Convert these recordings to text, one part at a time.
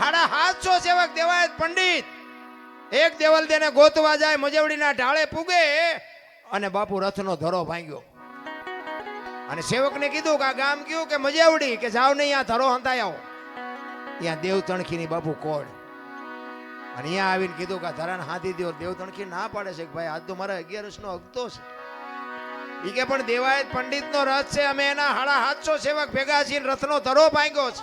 હાડા હાથસો સેવક દેવાયત પંડિત. એક દેવલ દેને ગોતવા જાય, મજવડીના ઢાળે પૂગે અને બાપુ રથનો ધરો ભાંગ્યો. અને સેવકને કીધું કે આ ગામ કયું કે મજેવડી કે જાવ નહીં, આ ધરો હંતાઈ આવો. ત્યાં દેવ તણખીની બાપુ કોડ અને અહીંયા આવીને કીધું કે ધરાને હાથી દેવ દેવ તણખી ના પાડે છે ભાઈ, આજ તો મારા અગિયારસનો છે. ઈ કે પણ દેવાયત પંડિતનો રથ છે, અમે એના હાડા હાથસો સેવક ભેગા છીએ રથનો ધરો ભાંગ્યો છે.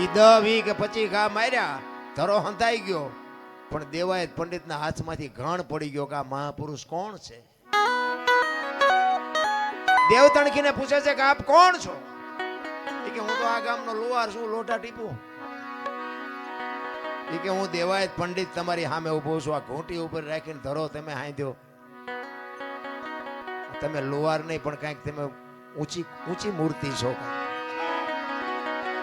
ઈ દહ વી કે પચી ઘા માર્યા, ધરો હંધાઈ ગયો. પણ દેવાયત પંડિતના હાથમાંથી ઘણ પડી ગયો કે આ મહાપુરુષ કોણ છે? દેવ તણખીને પૂછે છે કે આપ કોણ છો? કે હું તો આ ગામનો લુવાર છું લોટા ટીપું. કે હું દેવાયત પંડિત તમારી સામે ઊભો છું, આ ઘૂંટી ઉપર રાખીને ધરો, તમે હાંધ્યો. તમે લોહાર નહીં, પણ કાંઈક તમે ઊંચી ઊંચી મૂર્તિ છો.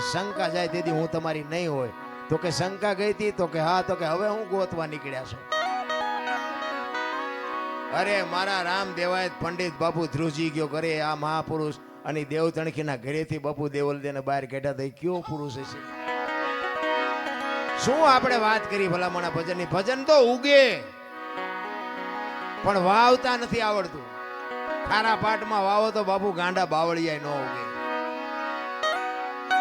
શંકા જાય તેથી હું તમારી નહીં હોય. તો કે શંકા ગઈ હતી, તો કે હા, તો કે હવે હું ગોતવા નીકળ્યા છું. અરે, મારા રામ દેવાય પંડિત બાપુ ધ્રુજી ગયો ઘરે, આ મહાપુરુષ અને દેવ તણખીના ઘરેથી બાપુ દેવલ દેને બહાર કાઢ્યા તો કયો પુરુષ હશે? શું આપણે વાત કરી ભલામણા ભજનની? ભજન તો ઉગે, પણ વાવતા નથી આવડતું. ખારા પાટમાં વાવો તો બાપુ ગાંડા બાવળિયા ન ઉગે.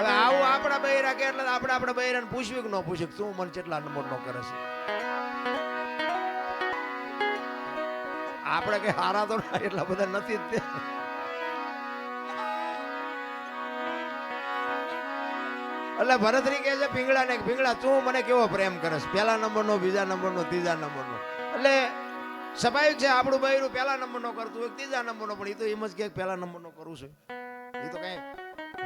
હવે આવું આપણા બૈરા કે એટલે આપણે આપણા બૈરાને પૂછવી કે ન પૂછ્યું કે તું મને કેટલા નંબર નો કરે છે? આપણે કઈ હારા તો ના એટલા બધા નથી જ એટલે ભરતરી કહે છે પીંગળા ને પીંગળા તું મને કેવો પ્રેમ કરસ પહેલા નંબરનો બીજા નંબરનો ત્રીજા નંબરનો એટલે સ્વાભાવિક છે આપણું બૈરું પહેલા નંબરનો કરતું હોય ત્રીજા નંબરનો પણ એ તો એમ જ કે પહેલા નંબરનો કરું છું. એ તો કઈ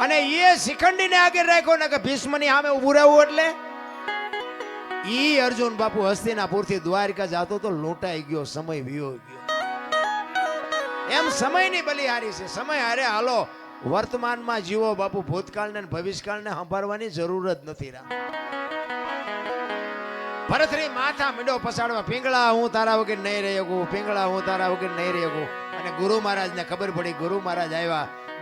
અને એ શિખંડીને આગળ રાખ્યો ને કે ભીષ્મની સામે ઉભું રહેવું એટલે? ઈ અર્જુન બાપુ હસ્તિનાપુરથી દ્વારકા જાતો તો લોટાઈ ગયો, સમય વિયો ગયો. એમ સમયની બલિહારી છે. સમય હારે હાલો, વર્તમાનમાં જીવો બાપુ ભૂતકાળને ને ભવિષ્યકાળને સંભાળવાની જરૂર જ નથી રામ. ભરતરી માથા મીંડો પસાડવા, પિંગળા, હું તારા વગર નહીં રહી શકું, પિંગળા, હું તારા વગર નહીં રહી શકું. અને ગુરુ મહારાજને ખબર પડી, ગુરુ મહારાજ આવ્યા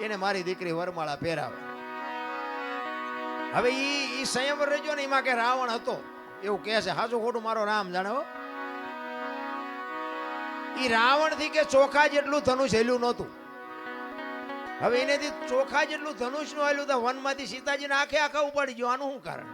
એને મારી દીકરી વરમાળા પહેરાવે. હવે ઈ ઈ સંયમ રહેજો ને, એમાં કે રાવણ હતો. એવું કહે છે હાચું ખોટું મારો રામ જાણે એ રાવણથી કે ચોખા જેટલું ધનુષ હેલ્યું નહોતું. હવે એનેથી ચોખા જેટલું ધનુષનું હેલ્યું તો વનમાંથી સીતાજીને આખે આખા ઉપાડી ગયો. આનું શું કારણ?